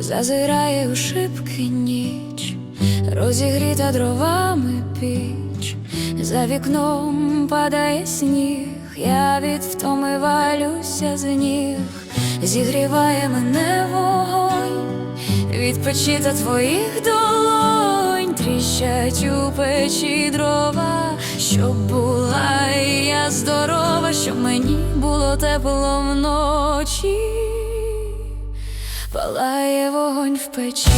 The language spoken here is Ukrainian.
Зазирає у шибки ніч, розігріта дровами піч, за вікном падає сніг, я від втоми валюся з ніг, зігріває мене вогонь, від печі та твоїх долонь, тріщать у печі дрова, щоб була я здорова, щоб мені було тепло вночі. Палає вогонь в печі,